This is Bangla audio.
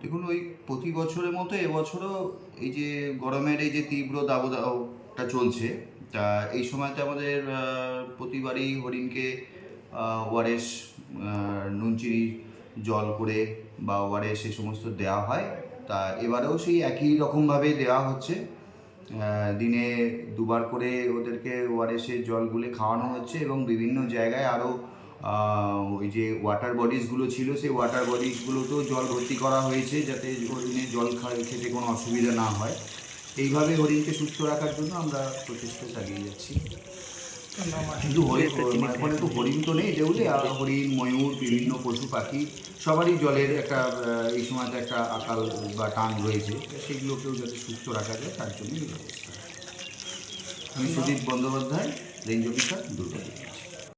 দেখুন, ওই প্রতি বছরের মতো এবছরও এই যে গরমের এই যে তীব্র দাবদাহটা চলছে, তা এই সময়তে আমাদের প্রতিবারই হরিণকে ওয়ারেস নুনচিনি জল করে বা ওয়ারেস সে সমস্ত দেওয়া হয়। তা এবারেও সেই একই রকমভাবে দেওয়া হচ্ছে। দিনে দুবার করে ওদেরকে ওয়ারেসের জলগুলো খাওয়ানো হচ্ছে এবং বিভিন্ন জায়গায় আরও ওই যে ওয়াটার বডিজগুলো ছিল সেই ওয়াটার বডিজগুলোতেও জল ভর্তি করা হয়েছে যাতে হরিণে জল খেতে কোনো অসুবিধা না হয়। এইভাবে হরিণকে সুস্থ রাখার জন্য আমরা প্রচেষ্টা চালিয়ে যাচ্ছি। কিন্তু হরিণ মানে ওখানে তো হরিণ তো নেই যেগুলি আর হরিণ ময়ূর বিভিন্ন পশু পাখি সবারই জলের একটা এই সময়তে একটা আকাল বা টান রয়েছে। সেগুলোকেও যাতে সুস্থ রাখা যায় তার জন্যই ব্যবস্থা। আমি সুদীপ বন্দ্যোপাধ্যায় রেঞ্জ অফিসার দুর্গাপুর।